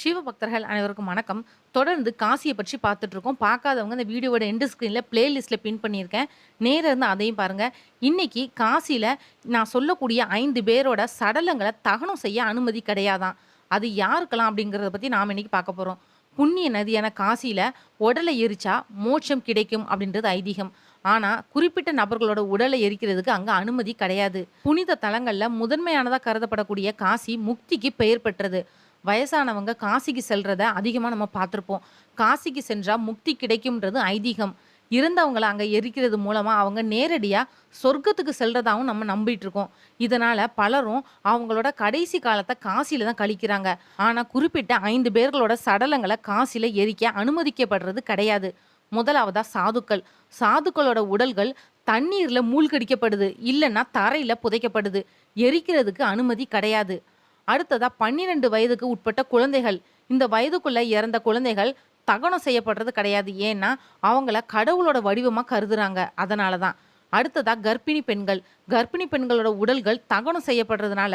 சிவபக்தர்கள் அனைவருக்கும் வணக்கம். தொடர்ந்து காசியை பற்றி பார்த்துட்டு இருக்கோம் பார்க்காதவங்க இந்த வீடியோவோட எண்டு ஸ்க்ரீனில் பிளேலிஸ்ட்டில் பின் பண்ணியிருக்கேன். நேராக இருந்து அதையும் பாருங்கள் இன்றைக்கி காசியில் நான் சொல்லக்கூடிய ஐந்து பேரோட சடலங்களை தகனம் செய்ய அனுமதி கிடையாதான். அது யாருக்கெல்லாம் அப்படிங்கிறத பற்றி நாம் இன்னைக்கு பார்க்க போகிறோம் புண்ணிய நதியான காசியில் உடலை எரிச்சா மோட்சம் கிடைக்கும் அப்படின்றது ஐதீகம். ஆனால் குறிப்பிட்ட நபர்களோட உடலை எரிக்கிறதுக்கு அங்கே அனுமதி கிடையாது. புனித தலங்களில் முதன்மையானதாக கருதப்படக்கூடிய காசி முக்திக்கு பெயர் பெற்றது. வயசானவங்க காசிக்கு செல்றத அதிகமாக நம்ம பார்த்துருப்போம். காசிக்கு சென்றால் முக்தி கிடைக்கும்ன்றது ஐதீகம். இருந்தவங்களை அங்கே எரிக்கிறது மூலமாக அவங்க நேரடியாக சொர்க்கத்துக்கு செல்றதாகவும் நம்ம நம்பிட்டு இருக்கோம் இதனால் பலரும் அவங்களோட கடைசி காலத்தை காசியில் தான் கழிக்கிறாங்க. ஆனால் குறிப்பிட்ட ஐந்து பேர்களோட சடலங்களை காசியில் எரிக்க அனுமதிக்கப்படுறது கிடையாது. முதலாவதா சாதுக்கள். சாதுக்களோட உடல்கள் தண்ணீரில் மூழ்கடிக்கப்படுது. இல்லைன்னா தரையில் புதைக்கப்படுது. எரிக்கிறதுக்கு அனுமதி கிடையாது. அடுத்ததா பன்னிரெண்டு வயதுக்கு உட்பட்ட குழந்தைகள். இந்த வயதுக்குள்ள இறந்த குழந்தைகள் தகனம் செய்யப்படுறது கிடையாது. ஏன்னா அவங்கள கடவுளோட வடிவமாக கருதுறாங்க. அதனால தான் அடுத்ததா கர்ப்பிணி பெண்கள். கர்ப்பிணி பெண்களோட உடல்கள் தகனம் செய்யப்படுறதுனால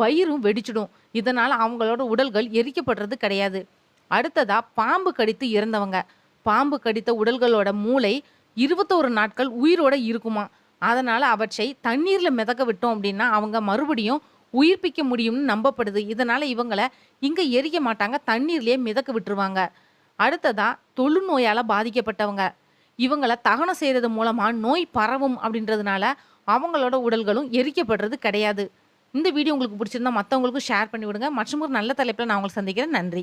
வயிறும் வெடிச்சிடும். இதனால் அவங்களோட உடல்கள் எரிக்கப்படுறது கிடையாது. அடுத்ததா பாம்பு கடித்து இறந்தவங்க. பாம்பு கடித்த உடல்களோட மூளை இருபத்தோரு நாட்கள் உயிரோட இருக்குமா? அதனால் அவற்றை தண்ணீரில் மிதக்க விட்டோம் அப்படின்னா அவங்க மறுபடியும் உயிர்ப்பிக்க முடியும்னு நம்பப்படுது. இதனால இவங்களை இங்க எரிக்க மாட்டாங்க. தண்ணீர்லயே மிதக்க விட்டுருவாங்க. அடுத்ததா தொழுநோயால பாதிக்கப்பட்டவங்க. இவங்களை தகனம் செய்யறது மூலமா நோய் பரவும் அப்படின்றதுனால அவங்களோட உடல்களும் எரிக்கப்படுறது கிடையாது. இந்த வீடியோ உங்களுக்கு பிடிச்சிருந்தா மற்றவங்களுக்கும் ஷேர் பண்ணி விடுங்க மற்றும் ஒரு நல்ல தலைப்பில் நான் உங்களை சந்திக்கிறேன். நன்றி.